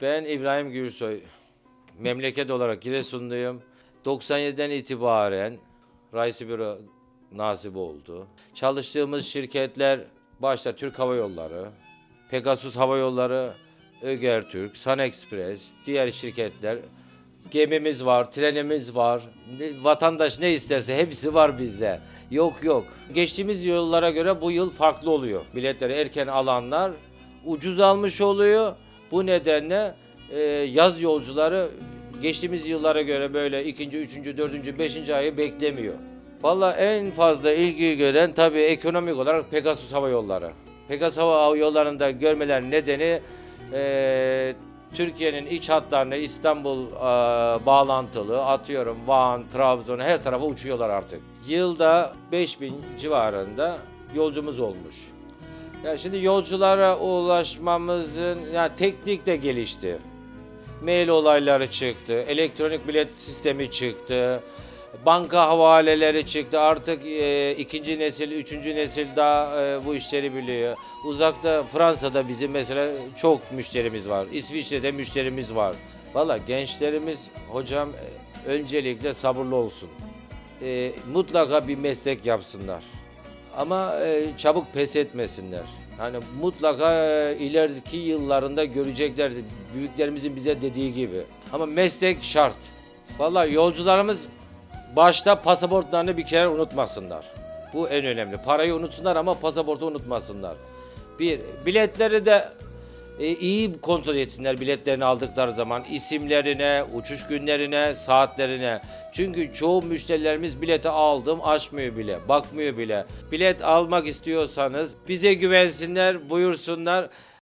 Ben İbrahim Gürsoy. Memleket olarak Giresunluyum. 97'den itibaren Raisi Büro nasip oldu. Çalıştığımız şirketler başta Türk Hava Yolları, Pegasus Hava Yolları, Öger Türk, Sun Express, diğer şirketler. Gemimiz var, trenimiz var. Vatandaş ne isterse hepsi var bizde. Yok yok. Geçtiğimiz yıllara göre bu yıl farklı oluyor. Biletleri erken alanlar ucuz almış oluyor. Bu nedenle e, yaz yolcuları geçtiğimiz yıllara göre böyle ikinci, üçüncü, dördüncü, beşinci ayı beklemiyor. Valla en fazla ilgi gören tabii ekonomik olarak Pegasus Hava Yolları. Pegasus Hava Yolları'nda görmeler nedeni e, Türkiye'nin iç hatlarına İstanbul e, bağlantılı atıyorum Van, Trabzon her tarafa uçuyorlar artık. Yılda 5000 civarında yolcumuz olmuş. Ya şimdi yolculara ulaşmamızın yani teknik de gelişti. Mail olayları çıktı, elektronik bilet sistemi çıktı, banka havaleleri çıktı. Artık e, ikinci nesil, üçüncü nesil daha e, bu işleri biliyor. Uzakta Fransa'da bizim mesela çok müşterimiz var. İsviçre'de müşterimiz var. Valla gençlerimiz hocam e, öncelikle sabırlı olsun. E, mutlaka bir meslek yapsınlar. Ama e, çabuk pes etmesinler. Yani mutlaka e, ileriki yıllarında görecekler büyüklerimizin bize dediği gibi. Ama meslek şart. Vallahi yolcularımız başta pasaportlarını bir kere unutmasınlar. Bu en önemli. Parayı unutsunlar ama pasaportu unutmasınlar. Bir, biletleri de e, iyi kontrol etsinler biletlerini aldıkları zaman isimlerine, uçuş günlerine, saatlerine. Çünkü çoğu müşterilerimiz bileti aldım açmıyor bile, bakmıyor bile. Bilet almak istiyorsanız bize güvensinler, buyursunlar.